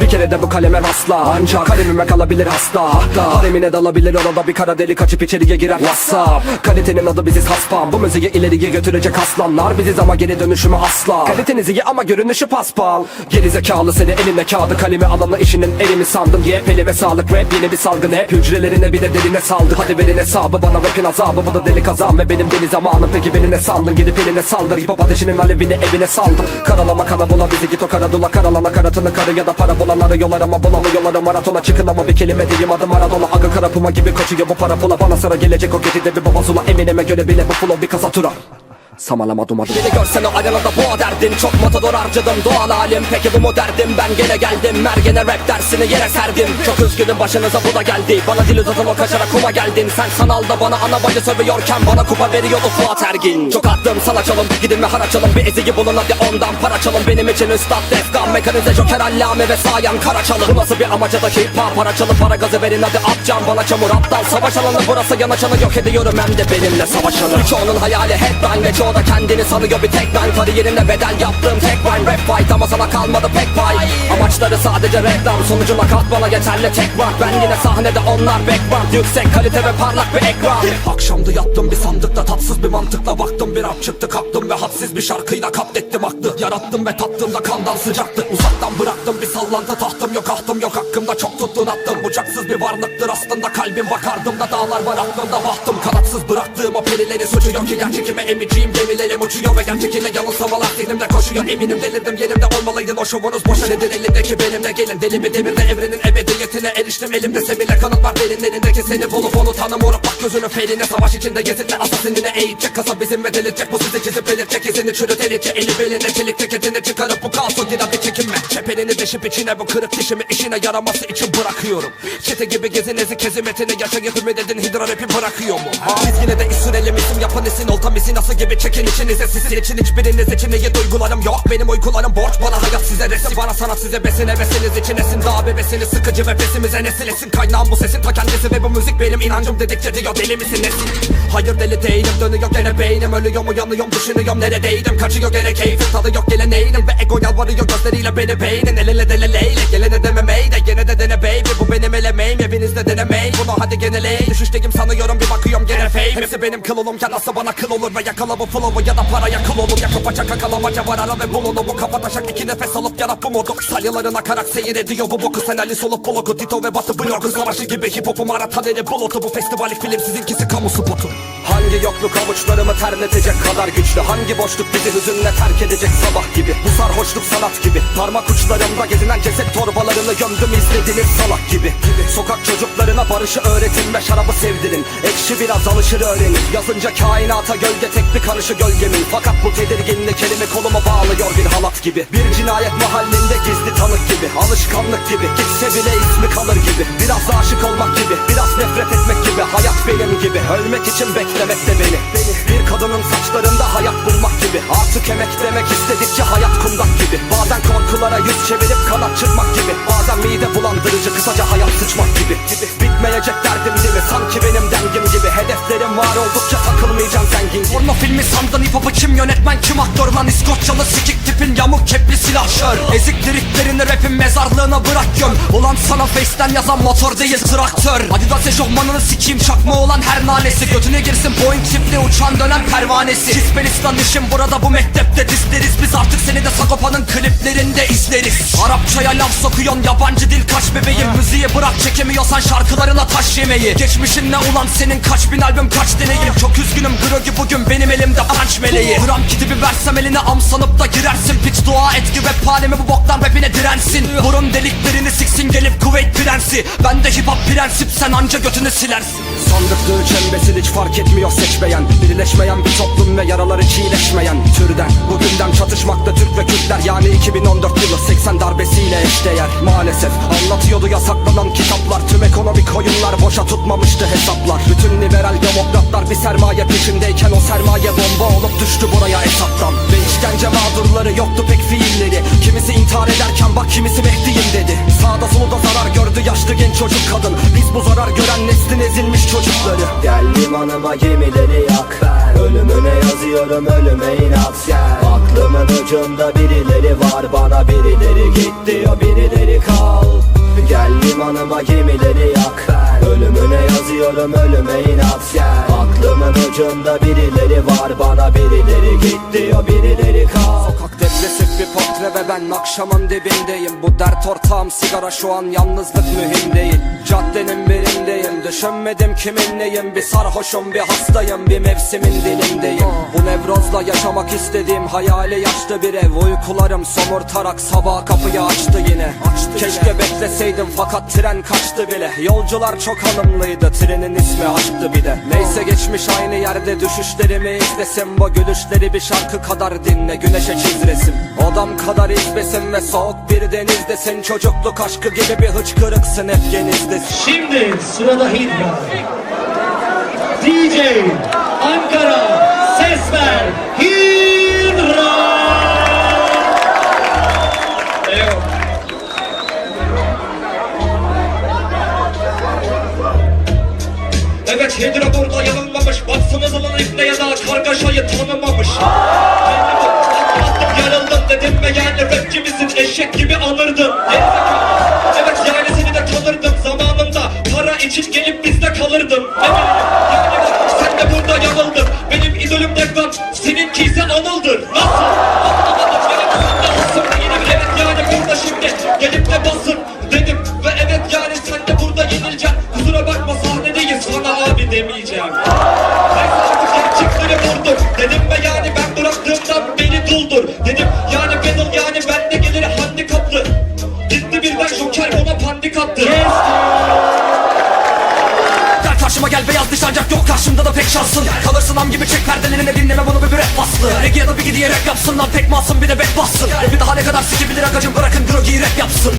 Bir kere de bu kaleme rastla Ancak kalemime kalabilir hasta. Haremine dalabilir orada bir kara delik açıp içeriye girer Whatsapp. Kalitenin adı biziz haspam. Bu müziği ileriye götürecek aslanlar Biziz ama geri dönüşümü asla. Kaliteniz iyi ama görünüşü paspal. Geri zekalı seni eline kağıdı kalemi alanla işinin elimi sandın Yepyeni ve sağlık rap yeni bir salgın. Hep Hücrelerine bir de derine saldı. Hadi verin hesabı bana rapin azabı. Bu da deli kazan ve benim deli zamanım. Peki beni ne sandın? Gidip eline saldır. Hip hop ateşinin alevini evine saldım. Karalama kana bula bizi git o kara dula Karalama karatını karı ya da para bulan arıyorlar ama bulamıyorlar Maratona çıkın ama bir kelime diyeyim adım Maradona. Aga kara puma gibi koşuyor bu para pula Bana sıra gelecek o gecede bir baba zula Emineme göre bile bu flow bir kasatura Samalama dumadım Beni görsen o arenada boğa derdin. Çok matador harcadım. Doğal halim. Peki bu mu derdim ben gene geldim. Mergene rap dersini yere serdim. Çok üzgünüm başınıza bu da geldi. Bana dil uzatan o kaçara kuma geldin. Sen sanalda bana ana bacı sövüyorken Bana kupa veriyordu Fuat Ergin. Çok attım sana çalın gidin ve haraç alın Bir eziği bulun hadi ondan para çalın Benim için üstad defkan Mekanize joker allame ve sayan kara çalın Bu nasıl bir amaca da hip hop Para çalın para gazı verin hadi at can bana çamur. Aptal Savaş alanı burası yanaşanı yok ediyorum. Hem de benimle savaşanı. Birçoğunun hayali headline ve çoğu da kendini sanıyor bir tek ben. Kariyerine bedel yaptığım tek rhyme rap fight ama sana kalmadı pek pay. Amaçları sadece reklam. Sonucuna kat bana yeterli tek rock Ben yine sahnede onlar background Yüksek kalite ve parlak bir ekran. Akşamdı yattım bir sandıkta tatsız bir mantıkla baktım. Bir rap çıktı kalktım ve hadsiz bir şarkıyla katlettim aklı Yarattım ve tattığımda kandan sıcaktı. Uzaktan bıraktım bir sallantı tahtım yok ahtım yok. Hakkımda çok tuttun attım. Bucaksız bir varlıktır aslında kalbim. Bakardım da dağlar var aklımda bahtım. Kanatsız bıraktığım o perileri suçu yok ki. Gerçekime emiciğim gemilerim uçuyor ve gerçekiyle yanılsamalar zihnimde koşuyor. Eminim delirdim yerimde olmalıydın o şovunuz boşa nedir? Elimdeki benimle gelin. Deli bir demirde evrenin ebediyetine eriştim. Elimde sebile kanıt var. Derinlerindeki seni bulup onu tanım. Moruk bak gözünü ferine savaş içinde gezinle asasinine eğitecek Kasa bizim ve delirecek. Bu sizi çizip belirtecek. İzini çürütelikçe Eli beline çelik ceketini çıkarıp bu kaosu giden bir çekinme. Çeperini deşip içine bu kırık dişimi işine yaraması için bırakıyorum. Çete gibi gezinezi kezimetini yaşayıp ümit edin hidra rapi bırakıyor mu? Biz yine de isim yapan isin. Olta misin nasıl gibi çekin içinize sizin için hiçbiriniz için iyi duygularım yok. Benim uykularım borç bana hayat size resim. Bana sanat size besin hevesiniz için esin Daha bebesiniz sıkıcı ve pesimize nesilesin. Kaynağım bu sesin ta kendisi ve bu müzik benim inancım dedikçe diyor deli misin nesin? Hayır deli değilim dönüyor gene beynim. Ölüyorum uyanıyorum düşünüyorum neredeydim. Kaçıyor gene keyfim tadı yok geleneğinim Ve ego yalvarıyor gözleriyle beni beynin. El ele dele leyle gelene dememeyi de gene de dene hadi geneleyin Düşüşteyim sanıyorum bir bakıyorum gene fame. Hepsi benim kıl olumken nasıl bana kıl olur Ve yakala bu flow'u ya da paraya kıl olur. Ya kapaça kakalamaca var ara ve bulunu Bu kafa taşak iki nefes alıp yarat bu modu. Salyaların akarak seyir ediyor bu boku Sen Ali solup blogu Tito ve Batı blogu. Savaşı gibi hip hop'u maratoneri bulutu Bu festivali film sizinkisi kamu spotu. Hangi yokluk avuçlarımı terletecek kadar güçlü? Hangi boşluk bizi hüzünle terk edecek sabah gibi? Bu sarhoşluk sanat gibi. Parmak uçlarımda gezinen ceset torbalarını gömdüm izlediniz salak gibi. Sokak çocuklarına barışı öğretin ve şarabı sevdirin Ekşi biraz alışır öğrenin. Yazınca kainata gölge tek bir karışı gölgemin. Fakat bu tedirginlik elimi koluma bağlıyor bir halat gibi. Bir cinayet mahallinde gizli tanık gibi. Alışkanlık gibi. Gitse bile ismi kalır gibi. Biraz aşık olmak gibi. Biraz nefret etmek gibi. Hayat benim gibi. Ölmek için beklemek de beni Bir kadının saçlarında hayat bulmak gibi. Artık emek demek istedikçe hayat kundak gibi. Bazen korkulara yüz çevirip kanat çırpmak gibi. Bazen mide bulandırıcı kısaca hayat sıçmak gibi. Bitmeyecek derdim değil mi? Sanki benim dengim gibi. Hedeflerim var. Oldukça takılmayacağım zengin gibi. Porno filmi sandın hip kim yönetmen? Kim aktör lan? İskoçyalı sikik tipin yamuk kepli silahşör Ezik liriklerini rapin mezarlığına bırak göm. Ulan sana face'ten yazan motor değil traktör. Adidas eşofmanını sikeyim çakma olan her nanesi. Götüne girsin Boeing çiftli uçan dönen pervanesi. Kispelistan işim burada bu mektepte dizleriz Sagopa'nın kliplerinde izleriz. Arapçaya laf sokuyon yabancı dil kaç bebeğim. Müziği bırak çekemiyorsan şarkılarına taş yemeyi Geçmişin ne ulan senin kaç bin albüm kaç deneyim. Çok üzgünüm Grogi bugün benim elimde punch meleği Bir versem eline am sanıp da girersin. Piç dua et ki rap halimi bu boktan rapine dirensin. Burun deliklerini siksin gelip Kuveyt prensi. Ben de hip hop prensip sen anca götünü silersin. Sandıklığı çembesil hiç fark etmiyor seçmeyen. Birleşmeyen bir toplum ve yaraları çiğleşmeyen Türden bu gündem çatışmakta Türk ve Kürtler. Yani 2014 yılı 80 darbesiyle eşdeğer. Maalesef anlatıyordu yasaklanan kitaplar. Tüm ekonomik oyunlar boşa tutmamıştı hesaplar. Bütün liberal demokratlar bir sermaye peşindeyken O sermaye bomba olup düştü buraya hesaptan Ve işkence mağdurları yoktu pek fiilleri. Kimisi intihar ederken bak kimisi Mehdi'yim dedi. Sağda solda zarar gördü yaşlı genç çocuk kadın. Biz bu zarar gören neslin ezilmiş çocukları. Gel limanıma gemileri yak ben Ölümüne yazıyorum ölüme inat gel Aklı Aklımın ucunda birileri var bana birileri git diyor birileri kal. Gel limanıma gemileri yak ben Ölümüne yazıyorum ölüme inat gel Aklımın ucunda birileri var bana birileri git diyor birileri kal. Sokak depresif bir portre ve ben akşamın dibindeyim. Bu dert ortağım sigara şu an yalnızlık mühim değil. Caddenin birindeyim düşünmedim kimin neyim. Bir sarhoşum bir hastayım bir mevsimin dilindeyim. Bu nevrozla yaşamak istediğim hayali yaşlı bir ev. Uykularım somurtarak sabaha kapıyı açtı yine. Keşke bekleseydim fakat tren kaçtı bile. Yolcular çok hanımlıydı trenin ismi aşktı bir de. Neyse geçmiş aynı yerde düşüşlerimi izlesin. Bu gülüşleri bir şarkı kadar dinle güneşe çiz resim Odam kadar izbesin ve soğuk bir denizdesin Çocukluk aşkı gibi bir hıçkırıksın hep genizdesin Şimdi sırada Hidra. DJ Ankara ses ver Hidra. Eyvallah. Evet Hidra burada yanılmamış Baksana zaman ipne ya da kargaşayı tanımamış Attım yani rapçi misin eşek gibi anırdım. Evet yani seni de tanırdım zamanında Para için gelip bizde kalırdım. Bileyim yani sen de burada yanıldın. Benim idolüm Deklan seninki ise Anıl'dır. Nasıl? Evet yani burada şimdi gelip de basın dedim. Ve evet yani sen de burada yenileceksin Kusura bakma sahnedeyiz. Sana abi demeyeceğim karşıma gel beyaz diş ancak yok karşımda da pek şansın. Kalırsın am gibi çek perdelerine dinleme bunu bir rap baslı Regi ya da bir gidiye rap yapsın lan pek masum bir de bet bassın. Rapi daha ne kadar sikebilir agacım bırakın drogiyi rap yapsın